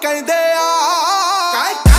ਕਹਿੰਦੇ ਆ।